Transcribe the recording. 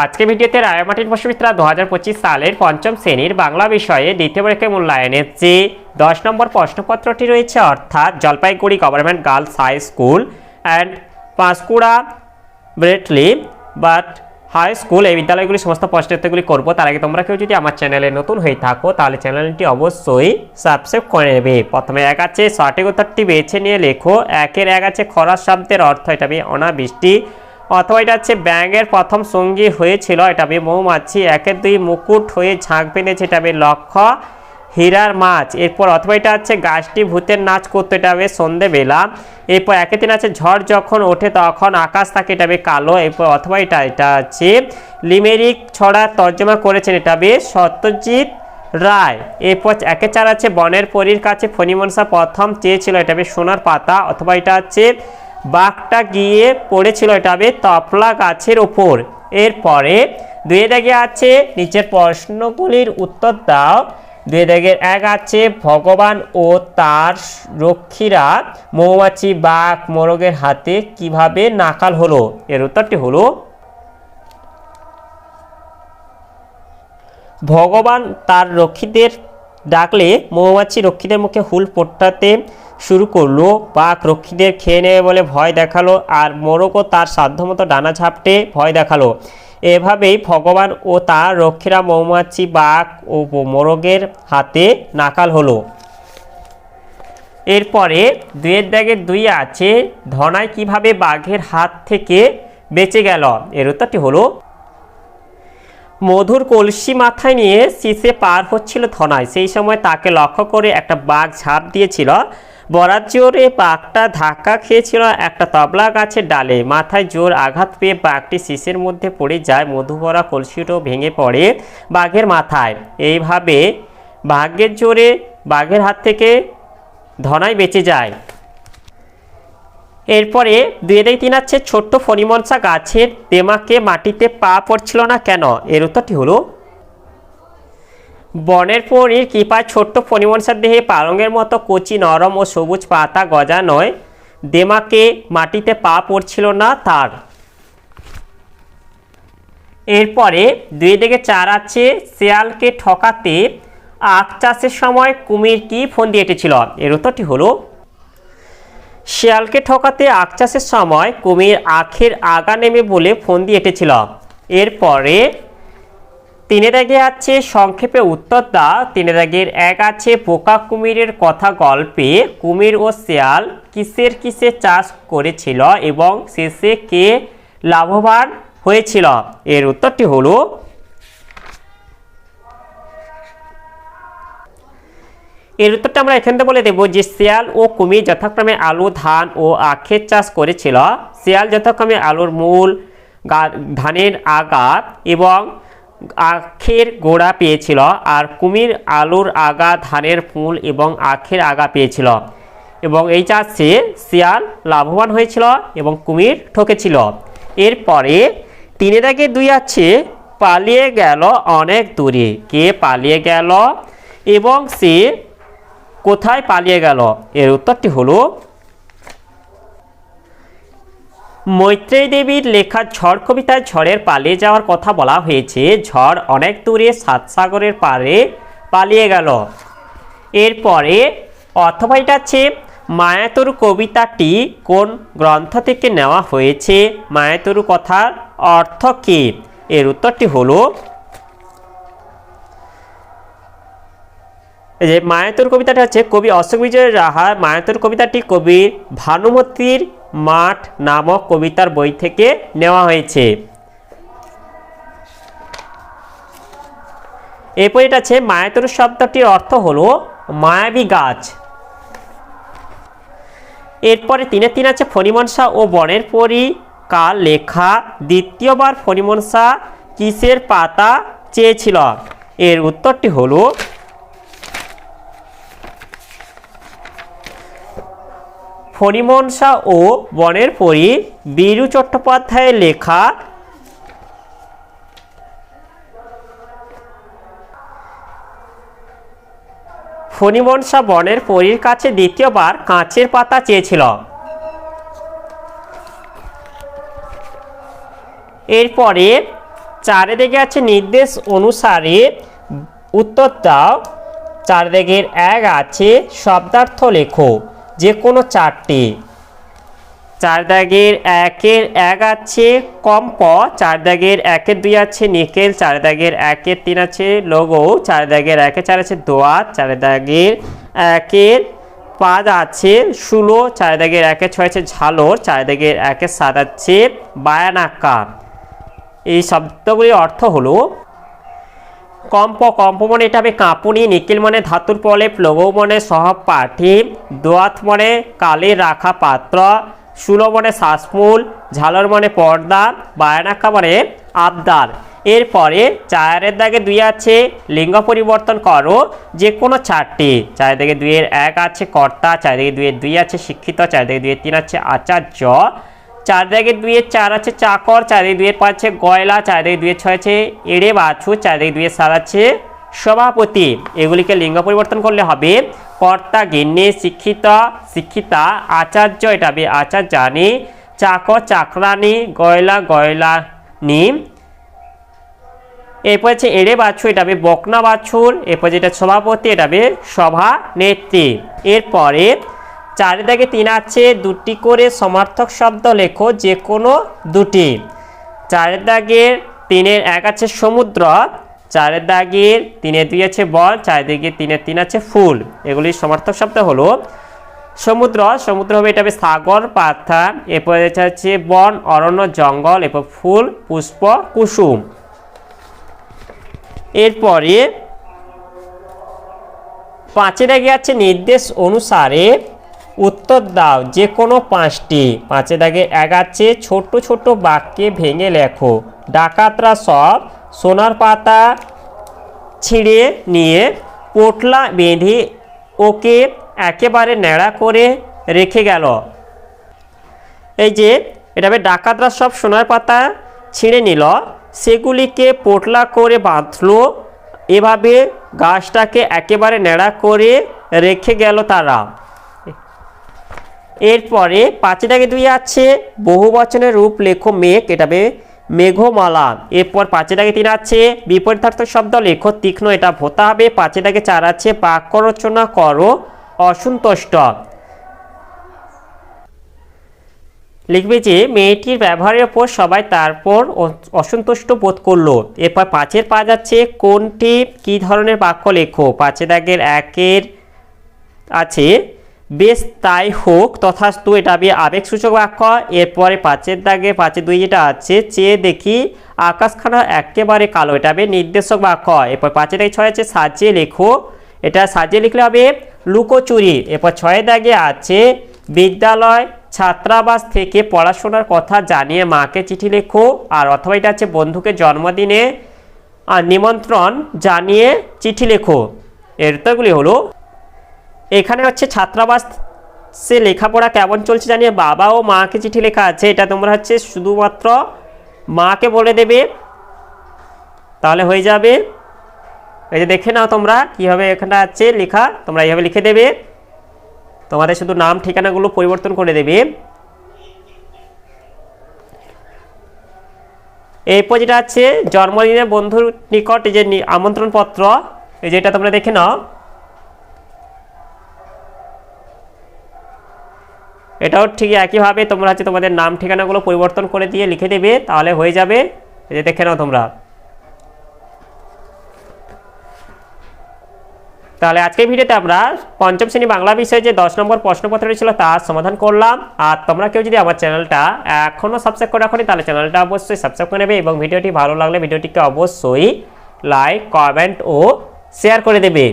আজকে ভিডিওতে রায়মাটির বসুমিত্রা দু হাজার পঁচিশ সালের পঞ্চম শ্রেণির বাংলা বিষয়ে দ্বিতীয় পরীক্ষায় মূল্যায়নের যে দশ নম্বর প্রশ্নপত্রটি রয়েছে, অর্থাৎ Jalpaiguri government girls high school and Panskura Bradley Birt high school এই বিদ্যালয়গুলি সমস্ত প্রশ্নোত্তরগুলি করব। তার আগে তোমরা কেউ যদি আমার চ্যানেলে নতুন হয়ে থাকো, তাহলে চ্যানেলটি অবশ্যই সাবস্ক্রাইব করে নেবে। প্রথমে এক আছে, সঠিক উত্তরটি বেছে নিয়ে লেখো। একের এক আছে খরা শব্দের অর্থ, এটা অনাবৃষ্টি। অথবা এটা হচ্ছে ব্যাঙের প্রথম সঙ্গী হয়েছিল, এটা আমি মৌমাছি, একের দুই মুকুট হয়ে ঝাঁক বেঁধেছে, এটা আমি লক্ষ্য হীরার মাছ। এরপর অথবা এটা হচ্ছে গাছটি ভূতের নাচ করতে, এটা হবে সন্ধেবেলা। এরপর একে দিন আছে ঝড় যখন ওঠে তখন আকাশ থাকে, এটা হবে কালো। এরপর অথবা এটা এটা আছে লিমেরিক ছড়া তর্জমা করেছেন, এটা হবে সত্যজিৎ রায়। এরপর একে চার আছে বনের পরীর কাছে ফণিমনসা প্রথম চেয়েছিল, এটা হবে সোনার পাতা। অথবা এটা হচ্ছে বাঘটা গিয়ে পড়েছিল এটা হবে তপলা গাছের ওপর এরপরে দুয়ে দাগে আছে, নিচের প্রশ্নগুলির উত্তর দাও। দুয়ে দাগের এক আছে, ভগবান ও তার রক্ষীরা মৌমাছি, বাঘ, মোরগের হাতে কীভাবে নাকাল হলো? এর উত্তরটি হলো, ভগবান তার রক্ষীদের ডাকলে মৌমাছি রক্ষীদের মুখে হুল ফোটাতে শুরু করল। বাঘ রক্ষীদের খেয়ে নেবে বলে ভয় দেখাল আর মোরগও তার সাধ্যমতো ডানা ঝাপটে ভয় দেখাল। এভাবেই ভগবান ও তার রক্ষীরা মৌমাছি, বাঘ ও মোরগের হাতে নাকাল হলো। এরপরে দুয়ের দাগের দুই আছে, ধনায় কীভাবে বাঘের হাত থেকে বেঁচে গেল? এর উত্তরটি হলো মধুর কলসি মাথায় নিয়ে শীষে পার হচ্ছিল ধনায়। সেই সময় তাকে লক্ষ্য করে একটা বাঘ ঝাঁপ দিয়েছিল। বরাত জোরে বাঘটা ধাক্কা খেয়েছিল একটা তবলা গাছের ডালে। মাথায় জোর আঘাত পেয়ে বাঘটি শীষের মধ্যে পড়ে যায়। মধু ভরা কলসিটাও ভেঙে পড়ে বাঘের মাথায়। এইভাবে ভাগ্যের জোরে বাঘের হাত থেকে ধনাই বেঁচে যায়। এরপরে এদিকে তিন আছে, ছোট্ট ফণিমনসা গাছের দেমাকে মাটিতে পা পড়ছিল না কেন? এর উত্তরটি হলো, বনের পরীর কৃপায় ছোট্ট ফণিমনসার দেহে পালঙ্গের মতো কচি নরম ও সবুজ পাতা গজানোয় দেমাকে মাটিতে পা পড়ছিল না তার। এরপরে দুই দিকে চার আছে, শেয়ালকে ঠকাতে আখ চাষের সময় কুমির কি ফোন দিয়ে এঁটেছিল? এর উত্তরটি হলো শিয়ালকে ঠকাতে আখ চাষের সময় কুমির আখের আগা নেমে বলে ফোন দিয়ে এঁটেছিল। এরপরে তিনে দাগে আছে সংক্ষেপে উত্তর দা তিনে দাগের এক আছে পোকা কুমিরের কথা গল্পে কুমির ও শিয়াল কিসের কিসের চাষ করেছিল এবং শেষে কে লাভবান হয়েছিল। এর উত্তরটি হলো এর উত্তরটা আমরা এখান বলে দেব যে শিয়াল ও কুমির যথাক্রমে আলু, ধান ও আখের চাষ করেছিল। শিয়াল যথাক্রমে আলুর মূল ধানের আগা এবং আখের গোড়া পেয়েছিল আর কুমির আলুর আগা, ধানের ফুল এবং আখের আগা পেয়েছিল। এবং এই চাষে শিয়াল লাভবান হয়েছিল এবং কুমির ঠকেছিল। এরপরে তিনে দাগে দুই আছে, পালিয়ে গেল অনেক দূরে। কে পালিয়ে গেল? এবং সে কোথায় পালিয়ে গেল? এর উত্তরটি হলো মৈত্রেয়ী দেবীর লেখা ঝড় কবিতায় ঝড়ের পালিয়ে যাওয়ার কথা বলা হয়েছে। ঝড় অনেক দূরে সাত সাগরের পারে পালিয়ে গেল। এরপরে অথবা এটা আছে মায়াতরু কবিতাটি কোন গ্রন্থ থেকে নেওয়া হয়েছে? মায়াতরু কথার অর্থ কী? এর উত্তরটি হলো যে মায়াতুর কবিতাটা হচ্ছে কবি অশোক বিজয় রাহার মায়াতুর কবিতাটি কবি ভানুমতির মাঠ নামক কবিতার বই থেকে নেওয়া হয়েছে। এরপর এটা আছে মায়াতুর শব্দটির অর্থ হলো মায়াবী গাছ। এরপরে তিনে তিন আছে ফণিমনসা ও বনের পরি কাল লেখা দ্বিতীয়বার ফণিমনসা কিসের পাতা চেয়েছিল? এর উত্তরটি হলো ফণিমনসা ও বনের পরি বীরু চট্টোপাধ্যায়ের লেখা। ফণিমনসা বনের পরীর কাছে দ্বিতীয়বার কাঁচের পাতা চেয়েছিল। এরপরে চারিদিকে আছে নির্দেশ অনুসারে উত্তর দাও চারিদিকের এক আছে শব্দার্থ লেখো যে কোনো চারটি। চার দাগের একের এক আছে কম্প চার দাগের একের দুই আছে নিকেল, চার দাগের একের তিন আছে লোগো চার দাগের একের চার আছে দোয়াত, চার দাগের একের পাঁচ আছে শুলো, চার দাগের একের ছয় আছে ঝালর, চার দাগের একের সাত আছে বায়ানাক্কা। এই শব্দগুলির অর্থ হলো কম্প কম্প মানে এটা হবে কাঁপুনি, নিখিল মানে ধাতুর প্রলেপ লঘু মানে সহপাঠী দোয়াত মানে কালে রাখা পাত্র, সুলো মানে শ্বাসমূল, ঝালর মানে পর্দা বায়ানাক্কা মানে আবদার। এরপরে চারের দাগে দুই আছে, লিঙ্গ পরিবর্তন করো যে কোনো চারটি। চার দিকে দুইয়ের এক আছে কর্তা চার দিকে দুইয়ের দুই আছে শিক্ষিত চার দিকে দুইয়ের তিন আছে আচার্য। চার দিকে দুইয়ের চার আছে চাকর চার দুইয়ের পাঁচ আছে গয়লা চার দুইয়ের ছয় আছে এড়ে বাছু চার দুইয়ের সাত আছে সভাপতি। এগুলিকে লিঙ্গ পরিবর্তন করলে হবে কর্তা, গিন্নি, শিক্ষিত, শিক্ষিতা, আচার্য, এটা হবে আচার্যানি চাকর চাকরানি গয়লা গয়লানি এরপর হচ্ছে এড়ে বাছুর এটা হবে বকনা বাছুর। এরপর যেটা সভাপতি, এটা হবে সভা নেত্রী এরপরে চারিদিকে তিন আছে, দুটি করে সমার্থক শব্দ লেখো যে কোনো দুটি। চারের দাগের তিনের এক আছে সমুদ্র চারের দাগের তিনের দুই আছে বল চারিদিকে তিনের তিন আছে ফুল। এগুলির সমার্থক শব্দ হলো সমুদ্র। সমুদ্র হবে এটা হবে সাগর পাথা এরপর হচ্ছে বন, অরণ্য, জঙ্গল, এরপর ফুল, পুষ্প, কুসুম। এরপরে পাঁচের আগে আছে নির্দেশ অনুসারে উত্তর দাও, যে কোনো পাঁচটি। পাঁচের আগে এক আছে ছোট ছোট বাক্যে ভেঙে লেখো। ডাকাতরা সব সোনার পাতা ছিঁড়ে নিয়ে পোটলা বেঁধে ওকে একেবারে ন্যাড়া করে রেখে গেল। এই যে এটা ডাকাতরা সব সোনার পাতা ছিঁড়ে নিল, সেগুলিকে পোটলা করে বাঁধলো। এভাবে গাছটাকে একেবারে ন্যাড়া করে রেখে গেল তারা। এরপরে পাঁচেটাকে দুই আছে, বহু বচনের রূপ লেখো মেঘ, এটা হবে মেঘমালা। এরপর পাঁচেটাকে তিন আছে, বিপরীতার্থক শব্দ লেখো তীক্ষ্ণ, এটা ভোতা হবে। পাঁচেটাকে চার আছে, বাক্য রচনা করো, অসন্তুষ্ট। লিখবে যে, মেয়েটির ব্যবহারের ওপর সবাই তারপর অসন্তুষ্ট বোধ করল। এরপর পাঁচের পা যাচ্ছে কোনটি, কি ধরনের বাক্য লেখো? পাঁচের দাগের একের আছে বেশ তাই হোক, তথাস্তু এটা হবে আবেগসূচক বাক্য। এরপরে পাঁচের দাগে পাঁচের দুই যেটা আছে, চেয়ে দেখি আকাশখানা একেবারে কালো, এটা হবে নির্দেশক বাক্য। এরপর পাঁচের দাগে ছয় আছে, সাজিয়ে লেখো। এটা সাজিয়ে লিখলে হবে লুকোচুরি। এরপর ছয়ের দাগে আছে, বিদ্যালয় ছাত্রাবাস থেকে পড়াশোনার কথা জানিয়ে মাকে চিঠি লেখো। আর অথবা এটা আছে বন্ধুকে জন্মদিনে নিমন্ত্রণ জানিয়ে চিঠি লেখো। এর উত্তরগুলি হলো এখানে হচ্ছে ছাত্রাবাস সে লেখাপড়া কেমন চলছে জানিয়ে বাবা ও মাকে চিঠি লেখা আছে। এটা তোমরা হচ্ছে শুধুমাত্র মাকে বলে দেবে। তাহলে হয়ে যাবে। এই যে দেখে নাও তোমরা কীভাবে এখানে আছে লেখা। তোমরা এইভাবে লিখে দেবে। তোমাদের শুধু নাম, ঠিকানাগুলো পরিবর্তন করে দেবে। এরপর যেটা আছে, জন্মদিনের বন্ধুর নিকট এই যে আমন্ত্রণপত্র, এই যেটা তোমরা দেখে নাও। এটাও ঠিক একইভাবে তোমরা হচ্ছে তোমাদের নাম ঠিকানাগুলো পরিবর্তন করে দিয়ে লিখে দেবে, তাহলে হয়ে যাবে। যে দেখে নাও তোমরা। তাহলে আজকের ভিডিওতে আমরা পঞ্চম শ্রেণি বাংলা বিষয়ে যে দশ নম্বর প্রশ্নপত্রটি ছিল তার সমাধান করলাম। আর তোমরা কেউ যদি আমার চ্যানেলটা এখনও সাবস্ক্রাইব করে রাখো তাহলে চ্যানেলটা অবশ্যই সাবস্ক্রাইব করে নেবে এবং ভিডিওটি ভালো লাগলে ভিডিওটিকে অবশ্যই লাইক কমেন্ট ও শেয়ার করে দেবে।